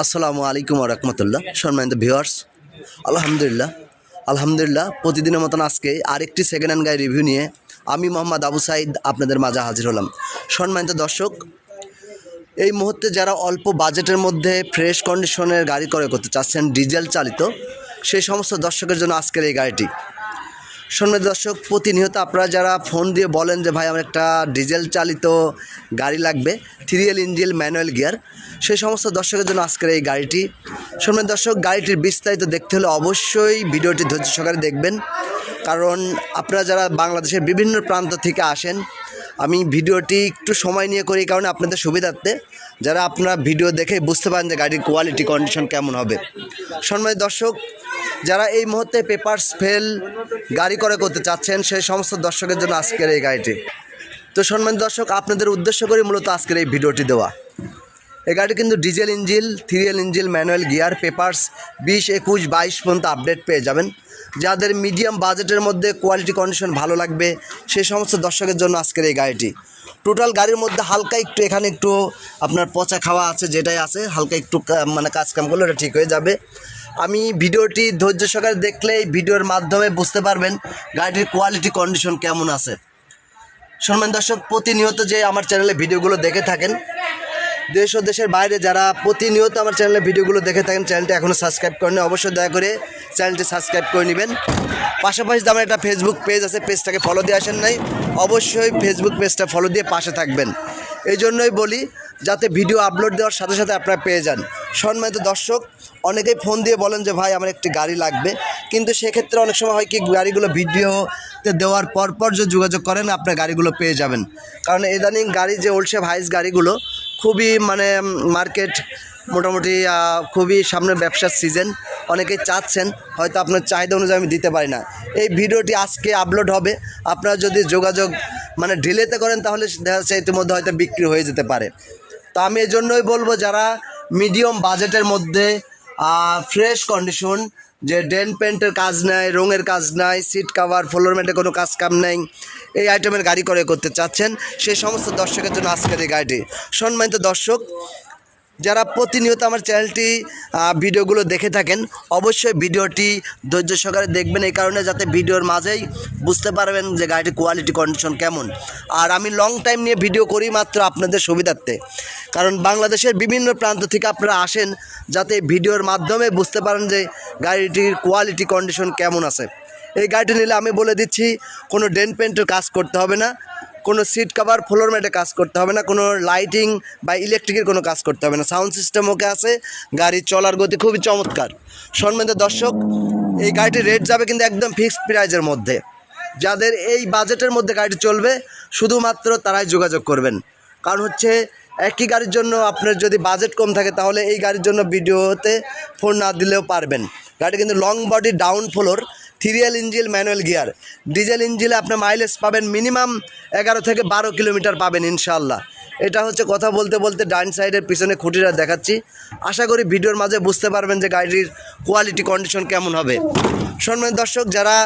আসসালামু আলাইকুম রহমতুল্লাহ। সম্মানিত ভিউয়ার্স, আলহামদুলিল্লাহ আলহামদুলিল্লাহ, প্রতিদিনের মতন আজকে আরেকটি সেকেন্ড হ্যান্ড গাড়ি রিভিউ নিয়ে আমি মোহাম্মদ আবু সাইদ আপনাদের মাঝে হাজির হলাম। সম্মানিত দর্শক, এই মুহূর্তে যারা অল্প বাজেটের মধ্যে ফ্রেশ কন্ডিশনের গাড়ি ক্রয় করতে চাচ্ছেন ডিজেল চালিত, সেই সমস্ত দর্শকের জন্য আজকের এই গাড়িটি। সম্মানিত দর্শক, প্রতিনিয়ত আপনারা যারা ফোন দিয়ে বলেন যে, ভাই, আমার একটা ডিজেল চালিত গাড়ি লাগবে থ্রিয়েল ইঞ্জিল ম্যানুয়াল গিয়ার সেই সমস্ত দর্শকের জন্য আজকের এই গাড়িটি। সম্মানিত দর্শক, গাড়িটির বিস্তারিত দেখতে হলে অবশ্যই ভিডিওটি ধৈর্য সহকারে দেখবেন। কারণ আপনারা যারা বাংলাদেশের বিভিন্ন প্রান্ত থেকে আসেন আমি ভিডিওটি একটু সময় নিয়ে করি কারণে আপনাদের সুবিধার্থে। যারা আপনারা ভিডিও দেখে বুঝতে পারেন যে গাড়ির কোয়ালিটি কন্ডিশন কেমন হবে। সম্মানিত দর্শক, যারা এই মুহূর্তে পেপারস ফেল গাড়ি করে করতে চাচ্ছেন, সেই সমস্ত দর্শকের জন্য আজকের এই গাড়িটি। তো সম্মানিত দর্শক, আপনাদের উদ্দেশ্য করে মূলত আজকের এই ভিডিওটি দেওয়া। এই গাড়ি কিন্তু diesel engine three L engine manual gear papers বিশ, একুশ, বাইশ পর্যন্ত আপডেট পেয়ে যাবেন। যাদের মিডিয়াম বাজেটের মধ্যে কোয়ালিটি কন্ডিশন ভালো লাগবে সেই সমস্ত দর্শকের জন্য আজকের এই গাড়িটি। টোটাল গাড়ির মধ্যে হালকা একটু, এখানে একটু আপনার পচা খাওয়া আছে, যেটাই আছে, হালকা একটু মানে কাজ কাম করলে ওটা ঠিক হয়ে যাবে। আমি ভিডিওটি ধৈর্য সহকারে দেখলে এই ভিডিওর মাধ্যমে বুঝতে পারবেন গাড়িটির কোয়ালিটি কন্ডিশন কেমন আছে। সম্মান দর্শক, প্রতিনিয়ত যে আমার চ্যানেলে ভিডিওগুলো দেখে থাকেন দেশ ও দেশের বাইরে যারা প্রতিনিয়ত আমার চ্যানেলে ভিডিওগুলো দেখে থাকেন চ্যানেলটি এখনও সাবস্ক্রাইব করেন অবশ্যই দয়া করে চ্যানেলটি সাবস্ক্রাইব করে নেবেন। পাশাপাশি আমার একটা ফেসবুক পেজ আছে পেজটাকে ফলো দিয়ে আসেন নাই, অবশ্যই ফেসবুক পেজটা ফলো দিয়ে পাশে থাকবেন। এই জন্যই বলি, যাতে ভিডিও আপলোড দেওয়ার সাথে সাথে আপনারা পেয়ে যান। সম্মানিত দর্শক, অনেকেই ফোন দিয়ে বলেন যে, ভাই, আমার একটি গাড়ি লাগবে। কিন্তু সেক্ষেত্রে অনেক সময় হয় কি, গাড়িগুলো ভিডিওতে দেওয়ার পর পর যে যোগাযোগ করেন, আপনার গাড়িগুলো পেয়ে যাবেন। কারণ ইদানিং গাড়ি যে ওলসে ভাইস গাড়িগুলো খুবই মানে মার্কেট মোটামুটি খুবই সামনে ব্যবসার সিজন অনেকেই চাচ্ছেন, হয়তো আপনার চাহিদা অনুযায়ী আমি দিতে পারি না। এই ভিডিওটি আজকে আপলোড হবে। আপনারা যদি যোগাযোগ মানে ঢিলেতে করেন, তাহলে দেখা যাচ্ছে ইতিমধ্যে হয়তো বিক্রি হয়ে যেতে পারে। তো আমি এই জন্যই বলব, যারা মিডিয়াম বাজেটের মধ্যে ফ্রেশ কন্ডিশন যে ড্রেন পেন্টের কাজ নাই, রঙের কাজ নাই, সিট কাভার ফ্লোর ম্যাটে কোনো কাজ কাম নাই, এই আইটেমের গাড়ি করে করতে চাচ্ছেন, সেই সমস্ত দর্শকের জন্য আজকের এই গাড়িটি। সম্মানিত দর্শক যারা প্রতিনিয়ত আমার চ্যানেলটি ভিডিওগুলো দেখে থাকেন, অবশ্যই ভিডিওটি ধৈর্য সহকারে দেখবেন এই কারণে যাতে ভিডিওর মাঝেই বুঝতে পারবেন যে গাড়িটির কোয়ালিটি কন্ডিশন কেমন। আর আমি লং টাইম নিয়ে ভিডিও করি মাত্র আপনাদের সুবিধার্থে। কারণ বাংলাদেশের বিভিন্ন প্রান্ত থেকে আপনারা আসেন, যাতে ভিডিওর মাধ্যমে বুঝতে পারেন যে গাড়িটির কোয়ালিটি কন্ডিশন কেমন আছে। এই গাড়িটি নিলে আমি বলে দিচ্ছি, কোনো ডেন পেন্টের কাজ করতে হবে না। কোনো সিট কাভার, ফ্লোর ম্যাটে কাজ করতে হবে না, কোনো লাইটিং বা ইলেকট্রিকের কোনো কাজ করতে হবে না। সাউন্ড সিস্টেম ওকে আছে, গাড়ি চলার গতি খুবই চমৎকার। সম্মানিত দর্শক, এই গাড়িটির রেট যাবে কিন্তু একদম ফিক্সড প্রাইজের মধ্যে। যাদের এই বাজেটের মধ্যে গাড়িটি চলবে, শুধুমাত্র তারাই যোগাযোগ করবেন। কারণ হচ্ছে, একই গাড়ির জন্য আপনার যদি বাজেট কম থাকে, তাহলে এই গাড়ির জন্য ভিডিওতে ফোন না দিলেও পারবেন। গাড়ি কিন্তু long body down floor three L engine, manual gear. Diesel ইঞ্জিলে আপনার মাইলেজ পাবেন মিনিমাম এগারো থেকে বারো কিলোমিটার পাবেন ইনশাল্লাহ এটা হচ্ছে কথা বলতে বলতে ডাইন সাইডের পিছনে খুঁটিটা দেখাচ্ছি। আশা করি ভিডিওর মাঝে বুঝতে পারবেন যে গাড়ির কোয়ালিটি কন্ডিশন কেমন হবে। সম্মানিত দর্শক, যারা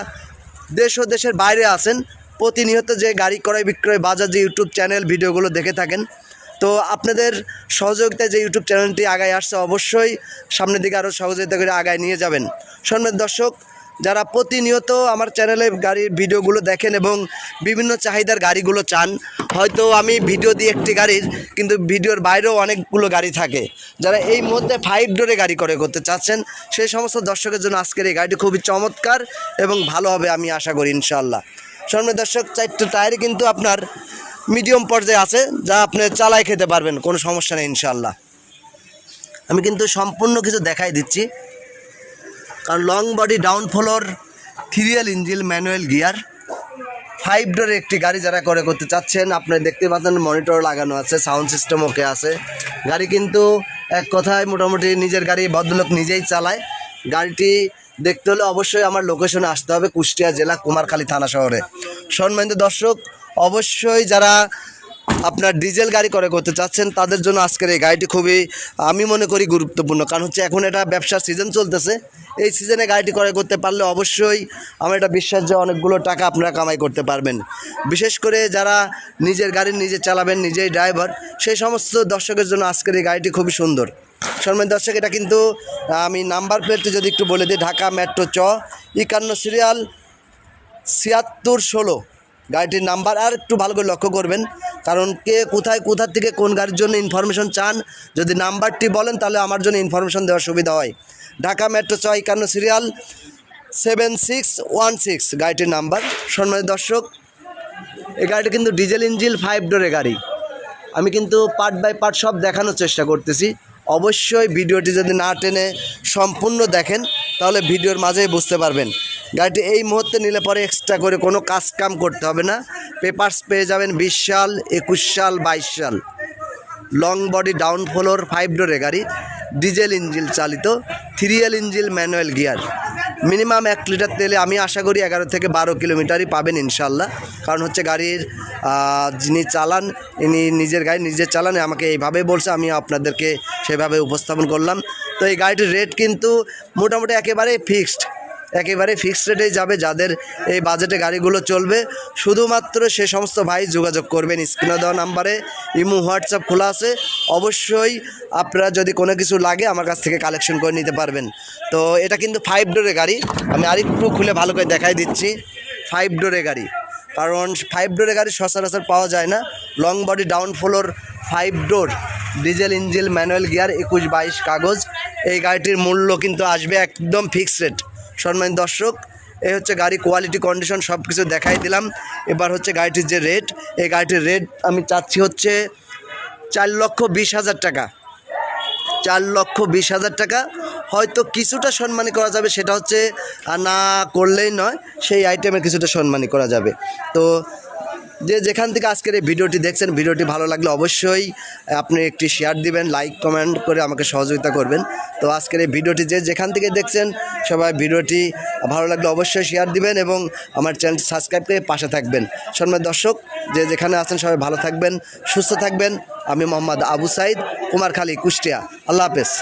দেশ ও দেশের বাইরে আছেন, প্রতিনিয়ত যে গাড়ি ক্রয়, বিক্রয়, বাজার যে ইউটিউব চ্যানেল, ভিডিওগুলো দেখে থাকেন, তো আপনাদের সহযোগিতায় যে ইউটিউব চ্যানেলটি আগায় আসছে, অবশ্যই সামনের দিকে আরও সহযোগিতা করে আগায় নিয়ে যাবেন। সম্মানিত দর্শক যারা প্রতিনিয়ত আমার চ্যানেলে গাড়ির ভিডিওগুলো দেখেন এবং বিভিন্ন চাহিদার গাড়িগুলো চান, হয়তো আমি ভিডিও দিই একটি গাড়ির, কিন্তু ভিডিওর বাইরেও অনেকগুলো গাড়ি থাকে। যারা এই মধ্যে ফাইভ ডোরে গাড়ি করে করতে চাচ্ছেন সেই সমস্ত দর্শকের জন্য আজকের এই গাড়িটি খুবই চমৎকার এবং ভালো হবে আমি আশা করি ইনশাল্লাহ সামনে দর্শক, চারটে টায়ারে কিন্তু আপনার মিডিয়াম পর্যায়ে আছে, যা আপনি চালাই খেতে পারবেন, কোনো সমস্যা নেই ইনশাল্লাহ আমি কিন্তু সম্পূর্ণ কিছু দেখাই দিচ্ছি। কারণ long body down floor three L engine manual gear five door একটি গাড়ি যারা করে করতে চাচ্ছেন আপনি দেখতে পাচ্ছেন মনিটর লাগানো আছে সাউন্ড সিস্টেম ওকে আছে। গাড়ি কিন্তু এক কথায় মোটামুটি নিজের গাড়ি ভদ্রলোক নিজেই চালায়। গাড়িটি দেখতে হলে অবশ্যই আমার লোকেশনে আসতে হবে, কুষ্টিয়া জেলা, কুমারখালী থানা শহরে। সম্মানিত দর্শক, অবশ্যই যারা আপনার ডিজেল গাড়ি করে করতে চাচ্ছেন, তাদের জন্য আজকের এই গাড়িটি খুবই, আমি মনে করি গুরুত্বপূর্ণ। কারণ হচ্ছে এখন এটা ব্যবসার সিজন চলতেছে। এই সিজনে গাড়িটি করে করতে পারলে অবশ্যই আমার এটা বিশ্বাস যে অনেকগুলো টাকা আপনারা কামাই করতে পারবেন। বিশেষ করে যারা নিজের গাড়ি নিজে চালাবেন, নিজেই ড্রাইভার সেই সমস্ত দর্শকের জন্য আজকের এই গাড়িটি খুবই সুন্দর। সম্মানিত দর্শক, এটা কিন্তু, আমি নাম্বার প্লেটটি যদি একটু বলে দিই, ঢাকা মেট্রো চ, একান্ন সিরিয়াল ছিয়াত্তর ষোলো। গাড়িটির নাম্বার আর একটু ভালো করে লক্ষ্য করবেন। কারণ কে কোথায় কোথা থেকে কোন গাড়ির জন্য ইনফরমেশন চান, যদি নাম্বারটি বলেন তাহলে আমার জন্য ইনফরমেশন দেওয়ার সুবিধা হয়। ঢাকা মেট্রো চ একান্ন serial seven six one six গাড়িটির নাম্বার। সম্মানিত দর্শক এই গাড়িটা কিন্তু ডিজেল ইঞ্জিল ফাইভ ডোরের গাড়ি। আমি কিন্তু পার্ট বাই পার্ট সব দেখানোর চেষ্টা করতেছি। অবশ্যই ভিডিওটি যদি না টেনে সম্পূর্ণ দেখেন, তাহলে ভিডিওর মাঝেই বুঝতে পারবেন। গাড়িটি এই মুহূর্তে নিলে পরে এক্সট্রা করে কোনো কাজ কাম করতে হবে না। পেপার্স পেয়ে যাবেন বিশ সাল, একুশ সাল, বাইশ সাল। Long body down floor five ডোরের গাড়ি। ডিজেল ইঞ্জিল চালিত three L engine manual gear minimum এক লিটার তেলে আমি আশা করি এগারো থেকে বারো কিলোমিটারই পাবেন ইনশাল্লাহ কারণ হচ্ছে গাড়ির যিনি চালান, ইনি নিজের গাড়ি নিজের চালানে আমাকে এইভাবেই বলছে, আমি আপনাদেরকে সেভাবে উপস্থাপন করলাম। তো এই গাড়িটির রেট কিন্তু মোটামুটি একেবারে ফিক্সড একেবারে ফিক্সড রেটেই যাবে যাদের এই বাজেটে গাড়িগুলো চলবে। শুধুমাত্র সে সমস্ত ভাই যোগাযোগ করবেন স্ক্রিনে দেওয়া নাম্বারে, ইমো, হোয়াটসঅ্যাপ খোলা আছে। অবশ্যই আপনারা যদি কোনো কিছু লাগে আমার কাছ থেকে কালেকশন করে নিতে পারবেন। তো এটা কিন্তু ফাইভ ডোরের গাড়ি। আমি আরেকটু খুলে ভালো করে দেখাই দিচ্ছি। ফাইভ ডোরের গাড়ি। কারণ ফাইভ ডোরের গাড়ি সচরাচর পাওয়া যায় না। Long body down floor five door diesel engine manual gear একুশ বাইশ কাগজ। এই গাড়িটির মূল্য কিন্তু আসবে একদম ফিক্সড রেট সম্মানিত দর্শক, এই হচ্ছে গাড়ি কোয়ালিটি কন্ডিশন সব কিছু দেখাই দিলাম। এবার হচ্ছে গাড়িটির যে রেট এই গাড়িটির রেট আমি চাচ্ছি হচ্ছে চার লক্ষ বিশ হাজার টাকা। চার লক্ষ বিশ হাজার টাকা। হয়তো কিছুটা সম্মানী করা যাবে, সেটা হচ্ছে না করলেই নয়, সেই আইটেমে কিছুটা সম্মানী করা যাবে। তো যে যেখান থেকে আজকের এই ভিডিওটি দেখছেন, ভিডিওটি ভালো লাগলে অবশ্যই আপনি একটি শেয়ার দিবেন লাইক কমেন্ট করে আমাকে সহযোগিতা করবেন। তো আজকের এই ভিডিওটি যে যেখান থেকে দেখছেন, সবাই ভিডিওটি ভালো লাগলে অবশ্যই শেয়ার দিবেন এবং আমার চ্যানেলটি সাবস্ক্রাইব করে পাশে থাকবেন। সম্মান দর্শক, যে যেখানে আছেন, সবাই ভালো থাকবেন, সুস্থ থাকবেন। আমি মোহাম্মদ আবু সাইদ, কুমারখালী, কুষ্টিয়া। আল্লাহ হাফেজ।